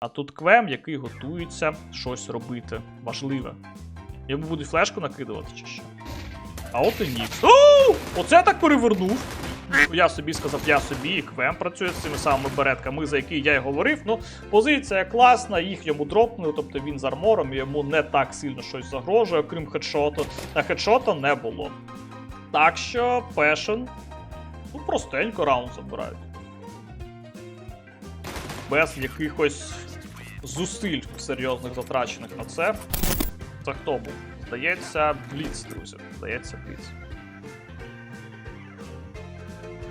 А тут квем, який готується щось робити. Важливе. Йому будуть флешку накидувати чи що. А от і Нікс. Оу! Оце так перевернув. Я собі сказав, я собі, і Квем працює з цими самими беретками, за які я й говорив. Ну, позиція класна, їх йому дропнули, тобто він з армором, йому не так сильно щось загрожує, окрім хедшоту. А хедшота не було. Так що Пешен. Ну, простенько раунд забирають. Без якихось зусиль серйозних затрачених на це. Це хто був? Здається, Бліц, друзі. Здається, Бліц.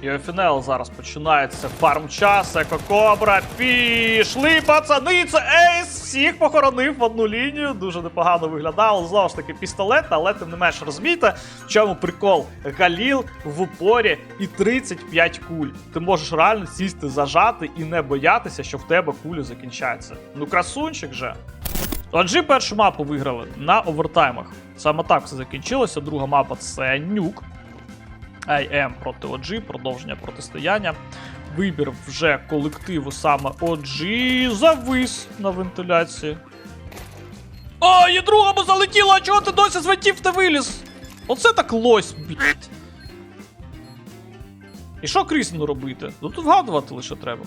І фінал зараз починається. Фарм час, Екокобра. Пішли, пацани, це ейс! Всіх похоронив в одну лінію. Дуже непогано виглядало. Знову ж таки, пістолет, але тим не менш розумієте, в чому прикол? Галіл в упорі і 35 куль. Ти можеш реально сісти, зажати і не боятися, що в тебе кулі закінчаться. Ну, красунчик же. Отже, першу мапу виграли на овертаймах. Саме так все закінчилося. Друга мапа це нюк. IM проти OG, продовження протистояння. Вибір вже колективу саме OG завис на вентиляції. О, і другому залетіло, а чого ти досі з вентів не виліз? Оце так лось, блять. І що Крісну робити? Ну тут вгадувати лише треба.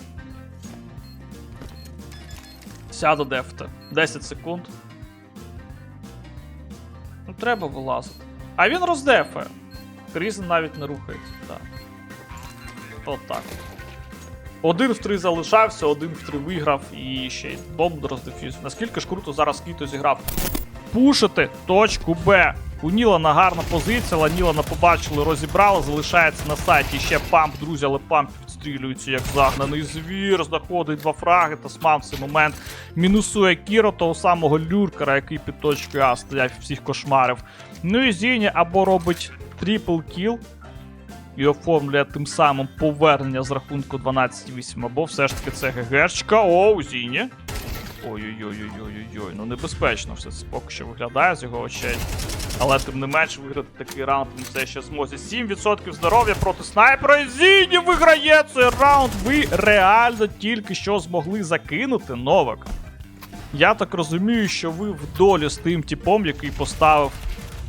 Сяду дефте. 10 секунд. Ну, треба вилазити. А він роздефає. Крізен навіть не рухається. Так. От так. Один в три залишався, один в три виграв і ще й бомбу роздефюзив. Наскільки ж круто зараз Кіто зіграв. Пушити точку Б. У Нілана гарна позиція, Ланілана побачили, розібрали, залишається на сайті ще памп, друзі, але памп відстрілюється як загнаний звір, знаходить два фраги, Тасман в цей момент мінусує Кіро, того самого люркера, який під точкою А стояв всіх кошмарив. Ну і Зіні або робить трипл кіл і оформлює тим самим повернення з рахунку 12-8, або все ж таки це ГГшка. О, Зіні. Ой-ой-ой-ой-ой-ой, ну небезпечно все це поки що виглядає з його очей. Але тим не менш виграти такий раунд він все ще зможе. 7% здоров'я проти снайпера. Зіні виграє цей раунд. Ви реально тільки що змогли закинути Новак. Я так розумію, що ви в долі з тим типом, який поставив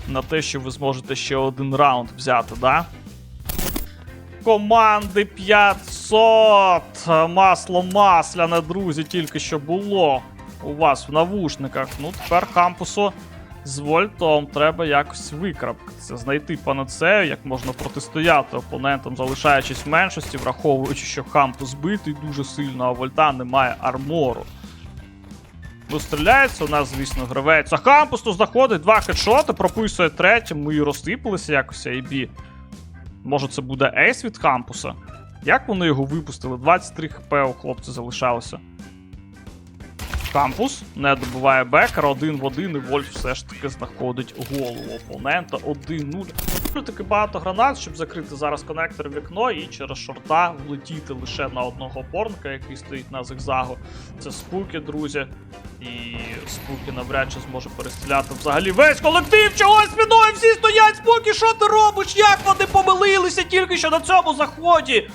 на те, що ви зможете ще один раунд взяти, да? Команди 500. Масло масляне, друзі, тільки що було у вас в навушниках. Ну, тепер кампусу з вольтом треба якось викрапкатися, знайти панацею, як можна протистояти опонентам, залишаючись в меншості, враховуючи, що кампус збитий дуже сильно, а вольта немає армору. Ну, стріляється у нас, звісно, гравець. А Хампус тут заходить два хедшоти, прописує третє, ми розсипалися якось AB. Може, це буде ейс від кампуса? Як вони його випустили? 23 хп у хлопця залишалося. Кампус не добиває бекера, один в один, і Вольф все ж таки знаходить голову опонента 1-0. Таки багато гранат, щоб закрити зараз конектор вікно і через шорта влетіти лише на одного опорника, який стоїть на зигзагу. Це спуки, друзі. І спуки навряд чи зможе перестріляти взагалі весь колектив. Чого спіною всі стоять, спуки, що ти робиш? Як вони помилилися тільки що на цьому заході?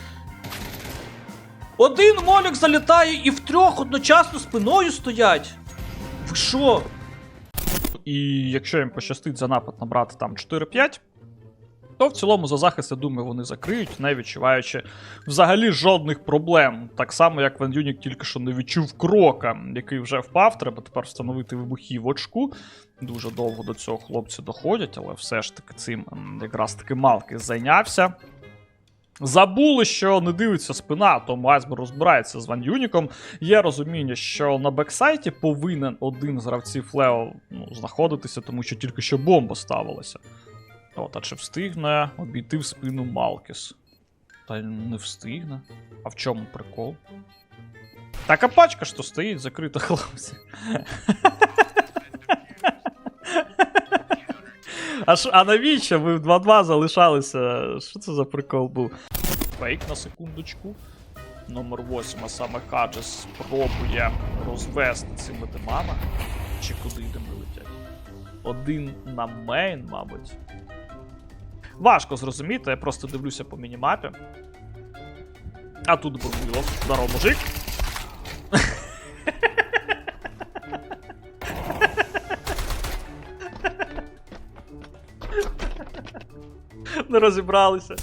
Один молік залітає і в трьох одночасно спиною стоять. Ви що? І якщо їм пощастить за напад набрати там 4-5, то в цілому за захист, я думаю, вони закриють, не відчуваючи взагалі жодних проблем. Так само, як Ван Юнік тільки що не відчув крока, який вже впав. Треба тепер встановити вибухів в очку. Дуже довго до цього хлопці доходять, але все ж таки цим якраз таки Малки зайнявся. Забули, що не дивиться спина, тому Айсбер розбирається з Ван Юніком. Є розуміння, що на бексайті повинен один з гравців Лео ну, знаходитися, тому що тільки що бомба ставилася. От, а чи встигне обійти в спину Малкіс? Та не встигне. А в чому прикол? Така пачка що стоїть, закрита хлопці. А, ш, а навіщо ви в 2-2 залишалися? Що це за прикол був? фейк на секундочку. Номер 8, а саме Хаджес спробує розвести цими димами. Чи куди дими летять? Один на мейн, мабуть. Важко зрозуміти, я просто дивлюся по мінімапі. А тут бурбило. Здорово, мужик. Не розібралися.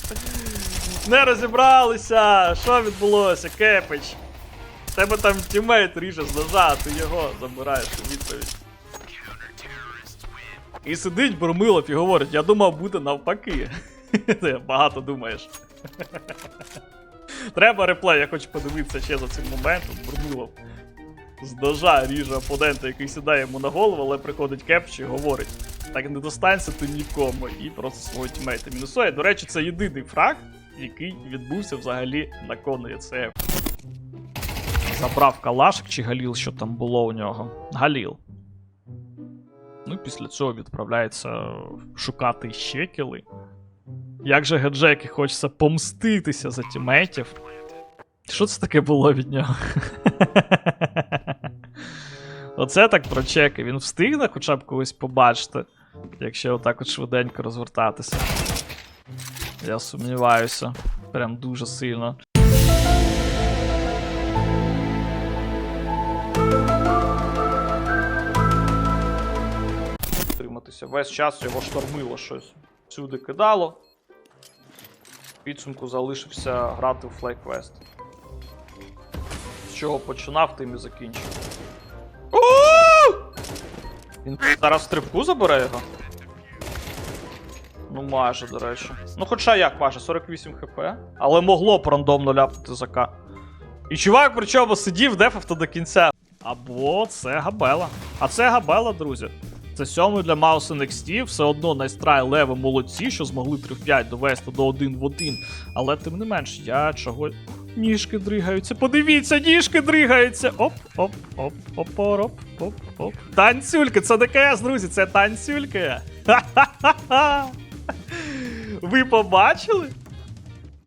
Не розібралися! Що відбулося, Кепич? Тебе там тімейт ріже з ножа, а ти його забираєш у відповідь. І сидить Бурмилов і говорить, я думав, буде навпаки. Ти багато думаєш. Треба реплей, я хочу подивитися ще за цим моментом. Бурмилов з ножа ріже опонента, який сідає йому на голову, але приходить Кепч і говорить: так не достанься ти нікому. І просто свого тімейта мінусує. До речі, це єдиний фраг, який відбувся взагалі на кону ЄЦФ. Забрав калашик чи Галіл, що там було у нього. Галіл. Ну, після цього відправляється шукати ще кіли. Як же Геджеки хочеться помститися за тімейтів. Що це таке було від нього? Оце так про чеки. Він встигне хоча б когось побачити, якщо отак от швиденько розвертатися. Я сумніваюся. Прям дуже сильно. Триматися. Весь час його штормило щось. Всюди кидало. В підсумку залишився грати в FlyQuest. З чого починав, тим і закінчив. Він зараз стрибку забере його? Ну, майже, до речі. Ну, хоча як майже, 48 хп. Але могло б рандомно ляпнути за К. І чувак, причому сидів, дефав до кінця. Або це габела. А це габела, друзі. Це сьомий для Mouse NXT, все одно найстрай леви молодці, що змогли 3-5 довести до 1 в 1. Але тим не менш, я чого. Ніжки дригаються. Подивіться, ніжки дригаються. Оп, оп, оп, оп, оп, оп, оп. Танцюльки, це ДКС, друзі, це танцюльки. Ха-ха-ха. Ви побачили?